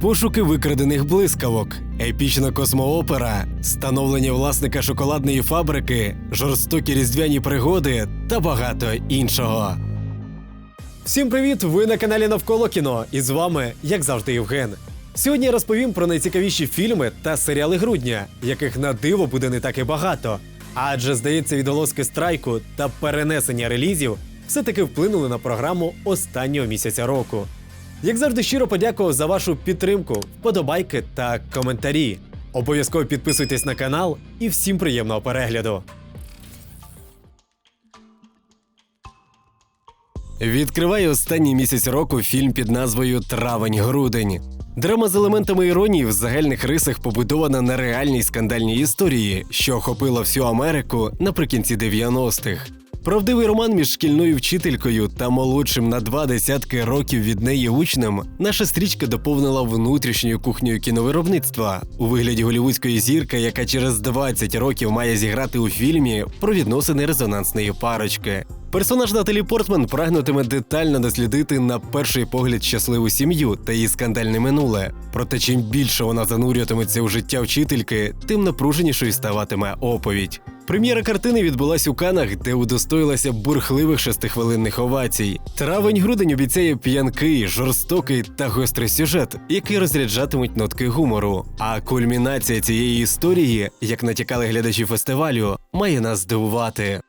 пошуки викрадених блискавок, епічна космоопера, становлення власника шоколадної фабрики, жорстокі різдвяні пригоди та багато іншого. Всім привіт! Ви на каналі Навколо кіно, і з вами, як завжди, Євген. Сьогодні я розповім про найцікавіші фільми та серіали грудня, яких на диво буде не так і багато. Адже здається, відголоски страйку та перенесення релізів все-таки вплинули на програму останнього місяця року. Як завжди, щиро подякував за вашу підтримку, вподобайки та коментарі. Обов'язково підписуйтесь на канал і всім приємного перегляду. Відкриває останній місяць року фільм під назвою Травень-грудень. Драма з елементами іронії в загальних рисах побудована на реальній скандальній історії, що охопила всю Америку наприкінці 90-х. Правдивий роман між шкільною вчителькою та молодшим на два десятки років від неї учнем. Наша стрічка доповнила внутрішньою кухнею кіновиробництва у вигляді голівудської зірки, яка через 20 років має зіграти у фільмі про відносини резонансної парочки. Персонаж Наталі Портман прагнутиме детально дослідити на перший погляд щасливу сім'ю та її скандальне минуле. Проте чим більше вона занурюватиметься у життя вчительки, тим напруженішою ставатиме оповідь. Прем'єра картини відбулась у Канах, де удостоїлася бурхливих шестихвилинних овацій. Травень-грудень обіцяє п'янкий, жорстокий та гострий сюжет, який розряджатимуть нотки гумору. А кульмінація цієї історії, як натякали глядачі фестивалю, має нас здивувати.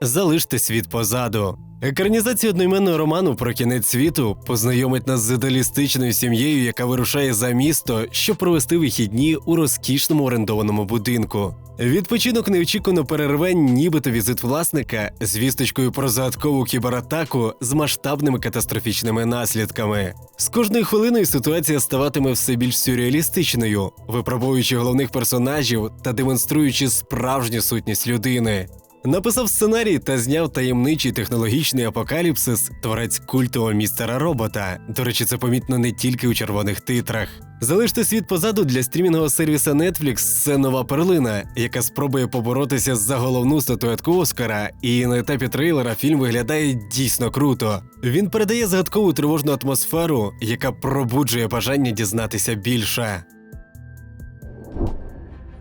Залиште світ позаду. Екранізація одноіменного роману про кінець світу познайомить нас з ідеалістичною сім'єю, яка вирушає за місто, щоб провести вихідні у розкішному орендованому будинку. Відпочинок неочікувано перерве, нібито візит власника з вісточкою про загадкову кібератаку з масштабними катастрофічними наслідками. З кожною хвилиною ситуація ставатиме все більш сюрреалістичною, випробовуючи головних персонажів та демонструючи справжню сутність людини. Написав сценарій та зняв таємничий технологічний апокаліпсис творець культового містера робота. До речі, це помітно не тільки у червоних титрах. Залиште світ позаду для стрімінгового сервіса Netflix це нова перлина, яка спробує поборотися за головну статуетку Оскара. І на етапі трейлера фільм виглядає дійсно круто. Він передає загадкову тривожну атмосферу, яка пробуджує бажання дізнатися більше.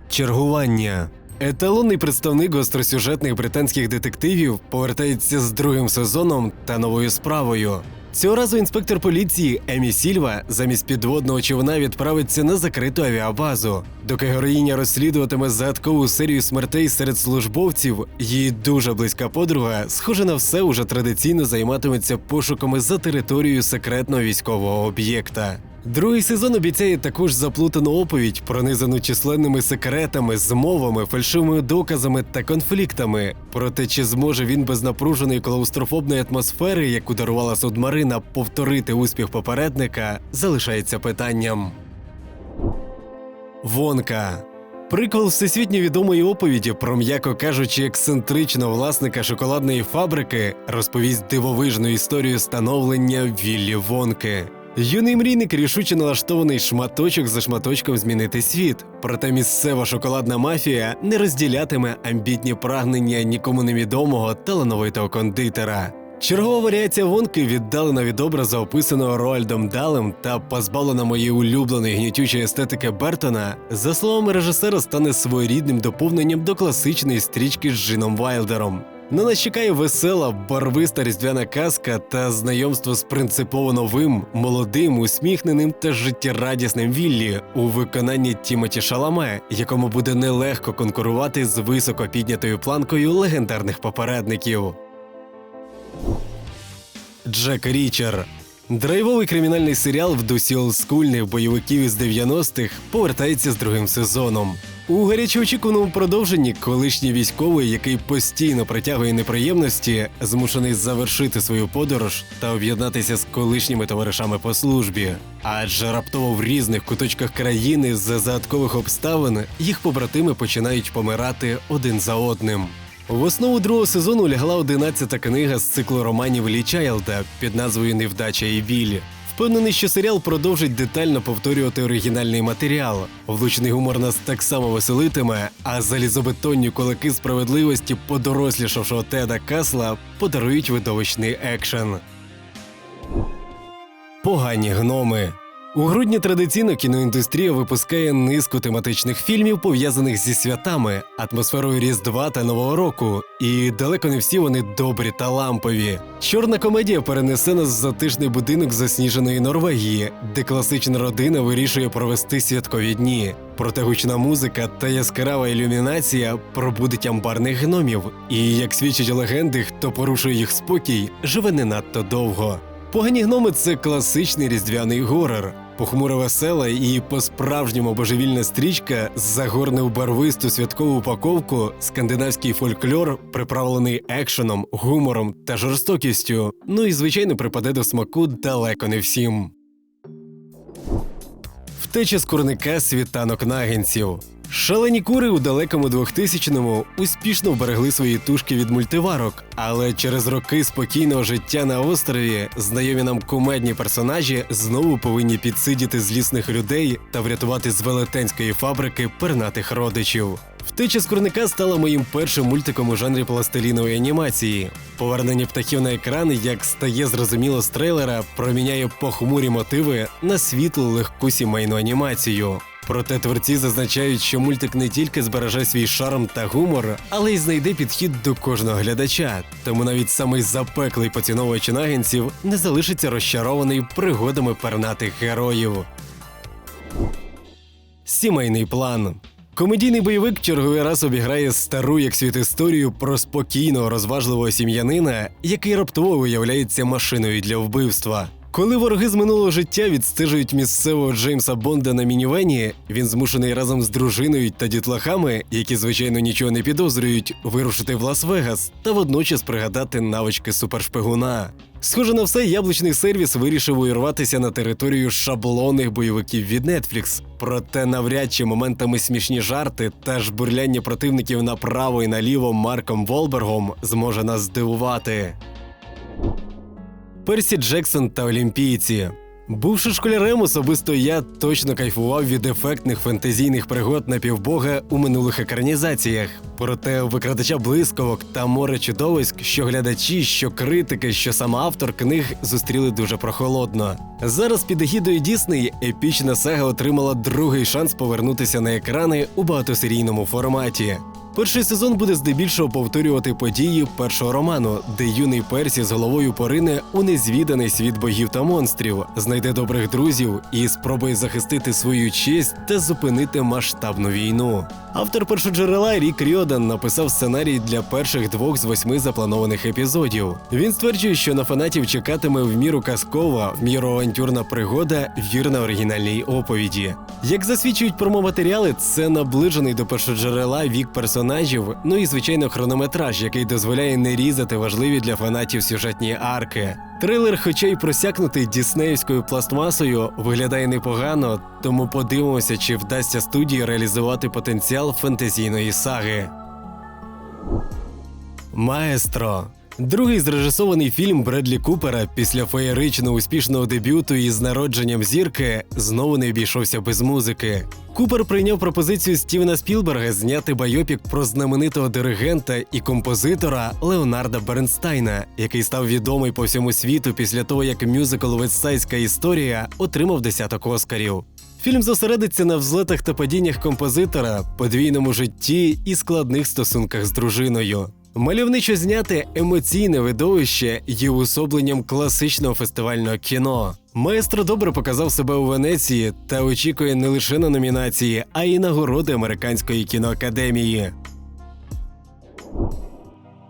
Чергування. Еталонний представник гостросюжетних британських детективів повертається з другим сезоном та новою справою. Цього разу інспектор поліції Емі Сільва замість підводного човна відправиться на закриту авіабазу. Доки героїня розслідуватиме загадкову серію смертей серед службовців, її дуже близька подруга, схоже на все, уже традиційно займатиметься пошуками за територією секретного військового об'єкта. Другий сезон обіцяє також заплутану оповідь, пронизану численними секретами, змовами, фальшивими доказами та конфліктами. Проте чи зможе він без напруженої клаустрофобної атмосфери, яку дарувала Судмарина, повторити успіх попередника, залишається питанням. Вонка. Приквел всесвітньо відомої оповіді про, м'яко кажучи, ексцентричного власника шоколадної фабрики розповість дивовижну історію становлення Віллі Вонки. Юний мрійник рішуче налаштований шматочок за шматочком змінити світ. Проте місцева шоколадна мафія не розділятиме амбітні прагнення нікому невідомого талановитого кондитера. Чергова варіація вонки віддалена від образу, описаного Роальдом Далем та позбавлена моєї улюбленої гнітючої естетики Бертона, за словами режисера, стане своєрідним доповненням до класичної стрічки з Джином Вайлдером. На нас чекає весела, барвиста різдвяна казка та знайомство з принципово новим, молодим, усміхненим та життєрадісним Віллі у виконанні Тімоті Шаламе, якому буде нелегко конкурувати з високо піднятою планкою легендарних попередників. Джек Річер. Драйвовий кримінальний серіал в дусі олдскульних бойовиків із 90-х повертається з другим сезоном. У гарячоочікуваному продовженні колишній військовий, який постійно притягує неприємності, змушений завершити свою подорож та об'єднатися з колишніми товаришами по службі. Адже раптово в різних куточках країни з загадкових обставин їх побратими починають помирати один за одним. В основу другого сезону лягла одинадцята книга з циклу романів Лі Чайлда під назвою Невдача і біль. Впевнений, що серіал продовжить детально повторювати оригінальний матеріал. Влучний гумор нас так само веселитиме, а залізобетонні кулаки справедливості подорослішавшого Теда Касла подарують видовищний екшен. Погані гноми. У грудні традиційно кіноіндустрія випускає низку тематичних фільмів, пов'язаних зі святами, атмосферою Різдва та Нового року. І далеко не всі вони добрі та лампові. Чорна комедія перенесе нас в затишний будинок засніженої Норвегії, де класична родина вирішує провести святкові дні. Проте гучна музика та яскрава ілюмінація пробудить амбарних гномів. І як свідчать легенди, хто порушує їх спокій, живе не надто довго. Погані гноми це класичний різдвяний горор. Похмура весела і по-справжньому божевільна стрічка загорне в барвисту святкову упаковку скандинавський фольклор, приправлений екшеном, гумором та жорстокістю. Ну і звичайно припаде до смаку далеко не всім. Втеча з курника світанок нагінців. Шалені кури у далекому 2000-му успішно вберегли свої тушки від мультиварок, але через роки спокійного життя на острові знайомі нам кумедні персонажі знову повинні підсидіти злісних людей та врятувати з велетенської фабрики пернатих родичів. Втеча з курника стала моїм першим мультиком у жанрі пластилінової анімації. Повернення птахів на екран, як стає зрозуміло з трейлера, проміняє похмурі мотиви на світлу легку сімейну анімацію. Проте творці зазначають, що мультик не тільки збереже свій шарм та гумор, але й знайде підхід до кожного глядача. Тому навіть самий запеклий поціновувач нагінців не залишиться розчарований пригодами пернатих героїв. Сімейний план. Комедійний бойовик черговий раз обіграє стару як світ історію про спокійного, розважливого сім'янина, який раптово виявляється машиною для вбивства. Коли вороги з минулого життя відстежують місцевого Джеймса Бонда на мінівені, він змушений разом з дружиною та дітлахами, які звичайно нічого не підозрюють, вирушити в Лас-Вегас та водночас пригадати навички супершпигуна. Схоже на все, яблучний сервіс вирішив увірватися на територію шаблонних бойовиків від Netflix. Проте навряд чи моментами смішні жарти та жбурляння противників направо і наліво Марком Волбергом зможе нас здивувати. Персі Джексон та Олімпійці. Бувши школярем, особисто я точно кайфував від ефектних фентезійних пригод напівбога у минулих екранізаціях. Проте викрадача блискавок та море чудовиськ, що глядачі, що критики, що сам автор книг зустріли дуже прохолодно. Зараз під егідою Дісней епічна сага отримала другий шанс повернутися на екрани у багатосерійному форматі. Перший сезон буде здебільшого повторювати події першого роману, де юний Персі з головою порине у незвіданий світ богів та монстрів, знайде добрих друзів і спробує захистити свою честь та зупинити масштабну війну. Автор першоджерела Рік Ріодан написав сценарій для перших двох з восьми запланованих епізодів. Він стверджує, що на фанатів чекатиме в міру казкова, в міру авантюрна пригода, вірна оригінальній оповіді. Як засвідчують промоматеріали, це наближений до першоджерела вік персонажів, ну і звичайно хронометраж, який дозволяє не різати важливі для фанатів сюжетні арки. Трейлер, хоча й просякнутий діснеївською пластмасою, виглядає непогано, тому подивимося, чи вдасться студії реалізувати потенціал фентезійної саги. Маестро. Другий зрежисований фільм Бредлі Купера після феєрично успішного дебюту із народженням зірки знову не обійшовся без музики. Купер прийняв пропозицію Стівена Спілберга зняти байопік про знаменитого диригента і композитора Леонарда Бернстайна, який став відомий по всьому світу після того, як мюзикл «Вестсайдська історія отримав десяток оскарів. Фільм зосередиться на взлетах та падіннях композитора, подвійному житті і складних стосунках з дружиною. Мальовничо зняте емоційне видовище є уособленням класичного фестивального кіно. Маестро добре показав себе у Венеції та очікує не лише на номінації, а й нагороди американської кіноакадемії.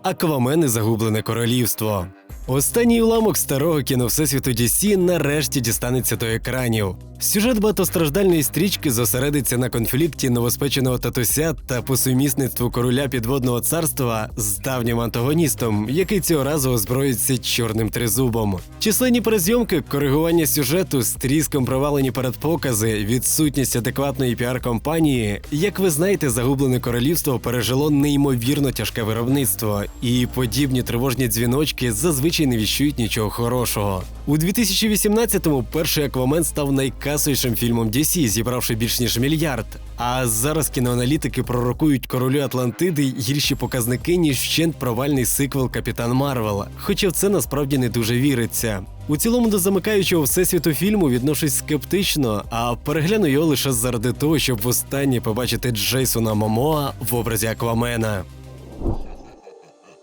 Аквамен і загублене королівство. Останній уламок старого кіно Всесвіту DC нарешті дістанеться до екранів. Сюжет багатостраждальної стрічки зосередиться на конфлікті новоспеченого татуся та по сумісництву короля підводного царства з давнім антагоністом, який цього разу озброїться чорним тризубом. Численні перезйомки, коригування сюжету, стріском провалені передпокази, відсутність адекватної піар-компанії. Як ви знаєте, загублене королівство пережило неймовірно тяжке виробництво, і подібні тривожні дзвіночки зазвичай не віщують нічого хорошого. У 2018-му перший аквамен став найкасовішим фільмом DC, зібравши більш ніж мільярд. А зараз кіноаналітики пророкують королю Атлантиди гірші показники, ніж вщент провальний сиквел Капітан Марвел. Хоча в це насправді не дуже віриться. У цілому до замикаючого всесвіту фільму відношусь скептично, а перегляну його лише заради того, щоб востаннє побачити Джейсона Момоа в образі Аквамена.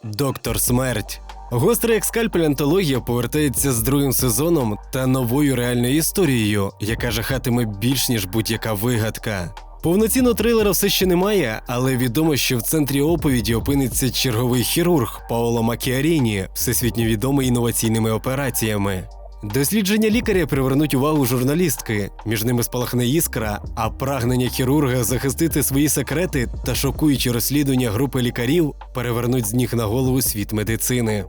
Доктор Смерть. Гостра як скальпель антологія повертається з другим сезоном та новою реальною історією, яка жахатиме більш ніж будь-яка вигадка. Повноцінного трейлера все ще немає, але відомо, що в центрі оповіді опиниться черговий хірург Паоло Макіаріні, всесвітньо відомий інноваційними операціями. Дослідження лікаря привернуть увагу журналістки. Між ними спалахне іскра, а прагнення хірурга захистити свої секрети та шокуючі розслідування групи лікарів перевернуть з ніг на голову світ медицини.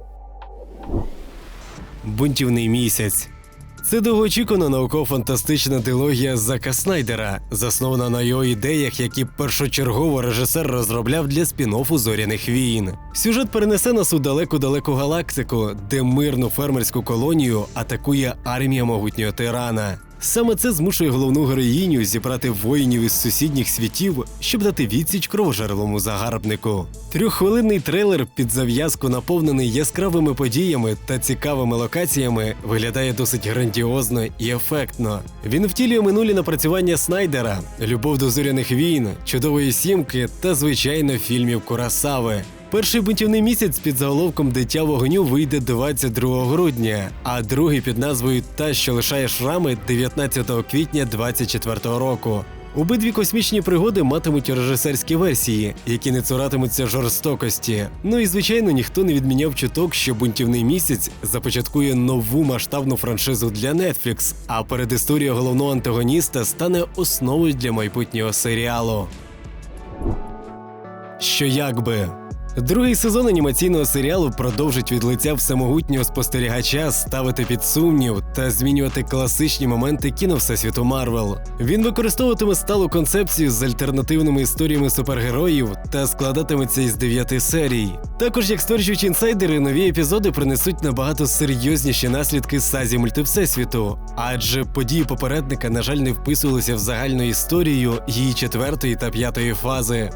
Бунтівний місяць. Це довгоочікувана науково-фантастична дилогія Зака Снайдера, заснована на його ідеях, які першочергово режисер розробляв для спін-оффу зоряних війн. Сюжет перенесе нас у далеку-далеку галактику, де мирну фермерську колонію атакує армія могутнього тирана. Саме це змушує головну героїню зібрати воїнів із сусідніх світів, щоб дати відсіч кровожерлому загарбнику. Трьоххвилинний трейлер під зав'язку, наповнений яскравими подіями та цікавими локаціями, виглядає досить грандіозно і ефектно. Він втілює минулі напрацювання Снайдера, любов до зоряних війн, чудової сімки та звичайно фільмів Курасави. Перший бунтівний місяць під заголовком Дитя вогню вийде 22 грудня, а другий під назвою Та, що лишає шрами 19 квітня 2024 року. Обидві космічні пригоди матимуть режисерські версії, які не цуратимуться жорстокості. Ну і звичайно, ніхто не відміняв чуток, що бунтівний місяць започаткує нову масштабну франшизу для Netflix, а передісторія головного антагоніста стане основою для майбутнього серіалу. Що якби. Другий сезон анімаційного серіалу продовжить від лиця всемогутнього спостерігача ставити під сумнів та змінювати класичні моменти кіно всесвіту Марвел. Він використовуватиме сталу концепцію з альтернативними історіями супергероїв та складатиметься із дев'яти серій. Також, як стверджують інсайдери, нові епізоди принесуть набагато серйозніші наслідки сазі мультивсесвіту, адже події попередника, на жаль, не вписувалися в загальну історію її четвертої та п'ятої фази.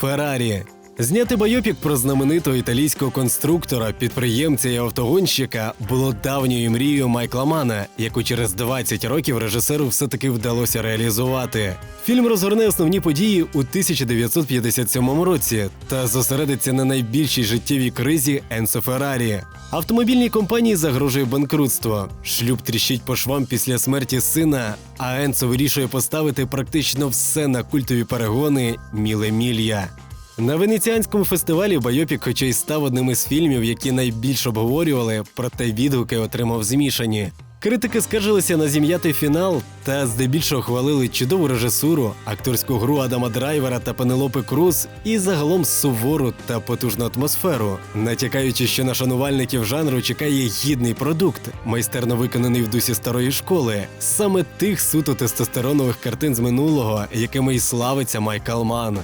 Феррарі. Зняти байопік про знаменитого італійського конструктора, підприємця і автогонщика було давньою мрією Майкла Мана, яку через 20 років режисеру все-таки вдалося реалізувати. Фільм розгорне основні події у 1957 році та зосередиться на найбільшій життєвій кризі Енсо Феррарі. Автомобільній компанії загрожує банкрутство. Шлюб тріщить по швам після смерті сина, а Енсо вирішує поставити практично все на культові перегони Міле Мілья. На венеціанському фестивалі Байопік, хоча й став одним із фільмів, які найбільш обговорювали, проте відгуки отримав змішані. Критики скаржилися на зім'ятий фінал та здебільшого хвалили чудову режисуру, акторську гру Адама Драйвера та Пенелопи Круз і загалом сувору та потужну атмосферу, натякаючи, що на шанувальників жанру чекає гідний продукт, майстерно виконаний в дусі старої школи, саме тих суто тестостеронових картин з минулого, якими й славиться Майкл Ман.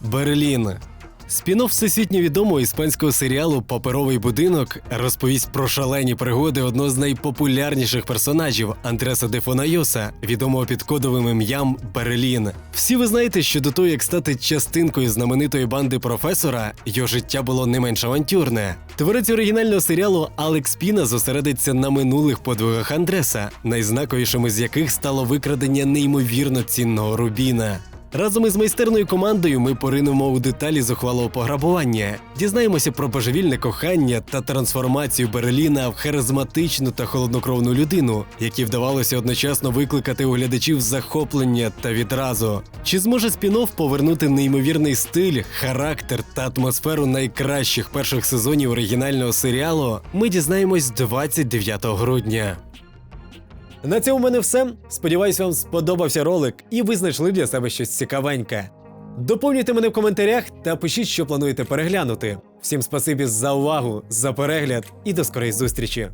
Берлін. Спін-офф всесвітньо відомого іспанського серіалу Паперовий будинок розповість про шалені пригоди одного з найпопулярніших персонажів Андреса де Фонайоса, відомого під кодовим ім'ям Берлін. Всі ви знаєте, що до того, як стати частинкою знаменитої банди професора, його життя було не менш авантюрне. Творець оригінального серіалу Алекс Піна зосередиться на минулих подвигах Андреса, найзнаковішими з яких стало викрадення неймовірно цінного рубіна. Разом із майстерною командою ми поринемо у деталі зухвалого пограбування, дізнаємося про божевільне кохання та трансформацію Берліна в харизматичну та холоднокровну людину, якій вдавалося одночасно викликати у глядачів захоплення та відразу. Чи зможе спін-офф повернути неймовірний стиль, характер та атмосферу найкращих перших сезонів оригінального серіалу? Ми дізнаємось 29 грудня. На цьому в мене все. Сподіваюсь, вам сподобався ролик і ви знайшли для себе щось цікавеньке. Доповнюйте мене в коментарях та пишіть, що плануєте переглянути. Всім спасибі за увагу, за перегляд і до скорої зустрічі!